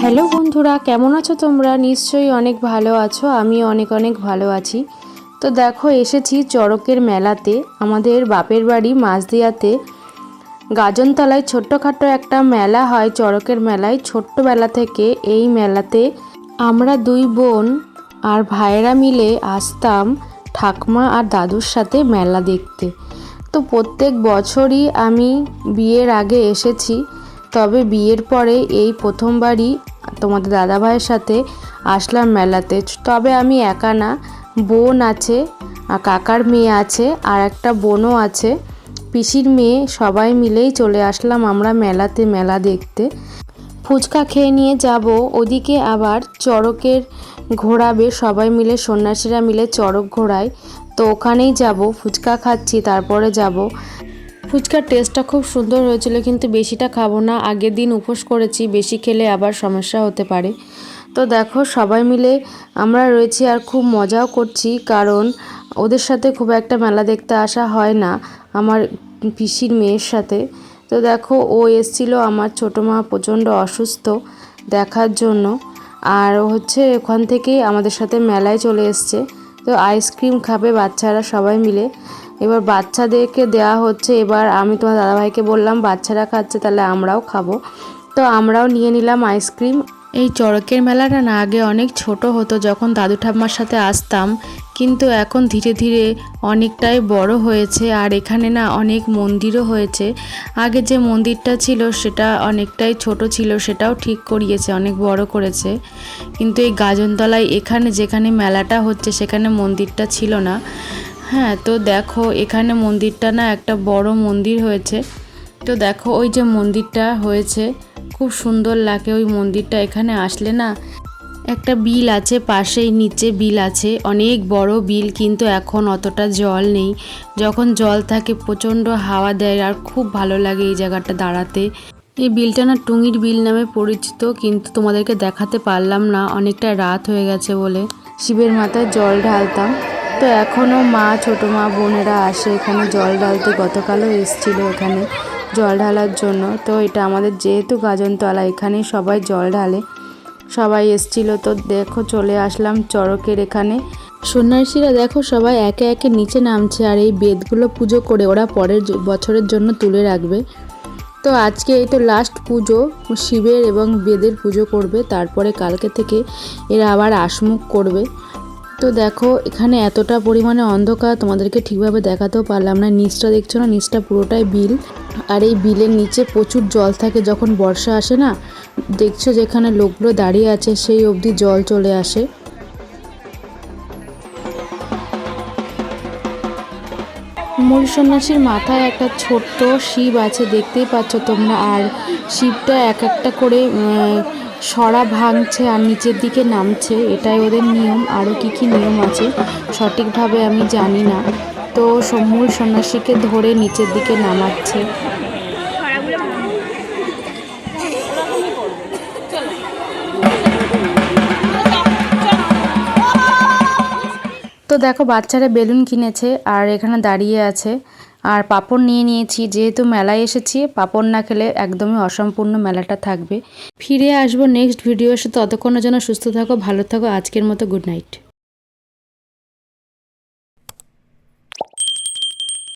Hello বন্ধুরা, কেমন আছো তোমরা? নিশ্চয়ই অনেক ভালো আছো আমি অনেক অনেক ভালো আছি। তো দেখো, এসেছি চড়কের মেলাতে, আমাদের বাপের বাড়ি মাঝদিয়াতে গাজনতলায় ছোট্টখাটো একটা মেলা হয়, চড়কের মেলায়। ছোট্টবেলা থেকে এই মেলাতে আমরা দুই বোন আর ভাইয়েরা মিলে আসতাম ঠাকমা আর দাদুর সাথে মেলা দেখতে। তো প্রত্যেক বছরই আমি বিয়ের আগে এসেছি। তবে বিয়ের পরে এই প্রথমবারই তোমাদের দাদাভাইয়ের সাথে আসলাম মেলাতে। তবে আমি একা না, বোন আছে, আর কাকার মেয়ে আছে, আর একটা বোনও আছে। পিসির মেয়ে, সবাই মিলেই চলে আসলাম আমরা মেলাতে, মেলা দেখতে। ফুচকা খেয়ে নিয়ে যাব, ওদিকে আবার চড়কের ঘোরাবে সবাই মিলে, সন্ন্যাসীরা মিলে চড়ক ঘোরায় তো ওখানেই যাব, ফুচকা খাচ্ছি, তারপরে যাব। ফুচকার টেস্টটা খুব সুন্দর হয়েছিল, কিন্তু বেশিটা খাব না। আগের দিন উপোস করেছি, বেশি খেলে আবার সমস্যা হতে পারে। তো দেখো, সবাই মিলে আমরা রয়েছি আর খুব মজাও করছি, কারণ ওদের সাথে খুব একটা মেলা দেখতে আসা হয় না, আমার পিসির মেয়ের সাথে। তো দেখো, ও এসছিল আমার ছোটো মা প্রচণ্ড অসুস্থ দেখার জন্য, আর হচ্ছে ওখান থেকেই আমাদের সাথে মেলায় চলে এসছে। তো আইসক্রিম খাবে বাচ্চারা সবাই মিলে। এবার বাচ্চাদেরকে দেওয়া হচ্ছে, এবার আমি তোমার দাদাভাইকে বললাম, বাচ্চারা খাচ্ছে, তাহলে আমরাও খাব। তো আমরাও নিয়ে নিলাম আইসক্রিম। এই চড়কের মেলাটা না আগে অনেক ছোট হতো, যখন দাদু ঠাম্মার সাথে আসতাম। কিন্তু এখন ধীরে ধীরে অনেকটাই বড় হয়েছে, আর এখানে না অনেক মন্দিরও হয়েছে। আগে যে মন্দিরটা ছিল, সেটা অনেকটাই ছোট ছিল, সেটাও ঠিক করিয়েছে, অনেক বড় করেছে। কিন্তু এই গাজনতলায় এখানে যেখানে মেলাটা হচ্ছে, সেখানে মন্দিরটা ছিল না। হ্যাঁ তো দেখো, এখানে মন্দিরটা না একটা বড় মন্দির হয়েছে। তো দেখো, ওই যে মন্দিরটা হয়েছে, খুব সুন্দর লাগে ওই মন্দিরটা। এখানে আসলে না, একটা বিল আছে, পাশেই নিচে বিল আছে, অনেক বড় বিল, কিন্তু এখন অতটা জল নেই। যখন জল থাকে, প্রচণ্ড হাওয়া দেয়, আর খুব ভালো লাগে এই জায়গাটা দাঁড়াতে। এই বিলটা না টুঙির বিল নামে পরিচিত, কিন্তু তোমাদেরকে দেখাতে পারলাম না, অনেকটা রাত হয়ে গেছে বলে। শিবের মাথায় জল ঢালতাম। তো এখনও মা, ছোটো মা, বোনেরা আসে। এখানে জল ঢালতে গতকালও এসছিল এখানে জল ঢালার জন্য। তো এটা আমাদের যেহেতু গাজনতলা এখানে সবাই জল ঢালে। সবাই এসছিল তো দেখো চলে আসলাম চড়কের এখানে। সন্ন্যাসীরা দেখো সবাই একে একে নিচে নামছে আর এই বেদগুলো পুজো করে ওরা পরের বছরের জন্য তুলে রাখবে। তো আজকে এই তো লাস্ট পুজো, শিবের এবং বেদের পুজো করবে। তারপরে কালকে থেকে এরা আবার আসমুখ করবে। তো দেখো, এখানে এতটা পরিমাণে অন্ধকার, তোমাদেরকে ঠিকভাবে দেখাতেও পারলাম না। নিচটা দেখছ না? নিচটা পুরোটাই বিল। আর এই বিলের নিচে প্রচুর জল থাকে, যখন বর্ষা আসে না, দেখছ যেখানে লোকগুলো দাঁড়িয়ে আছে, সেই অবধি জল চলে আসে। মূল সন্ন্যাসীর মাথায় একটা ছোট্ট শিব আছে, দেখতেই পাচ্ছ তোমরা। আর শিবটা এক একটা করে সরা ভাঙছে আর নিচের দিকে নামছে, এটাই ওদের নিয়ম। আরও কি কি নিয়ম আছে, সঠিকভাবে আমি জানি না। তো স- মূল সন্ন্যাসীকে ধরে নিচের দিকে নামাচ্ছে। তো দেখো, বাচ্চারা বেলুন কিনেছে আর এখানে দাঁড়িয়ে আছে। আর পাপড় নিয়ে নিয়েছি। যেহেতু মেলায় এসেছি, পাপড় না খেলে একদমই অসম্পূর্ণ মেলাটা থাকবে। ফিরে আসব নেক্সট ভিডিও এসে ততক্ষণের জন্য সুস্থ থাকো, ভালো থাকো, আজকের মতো গুড নাইট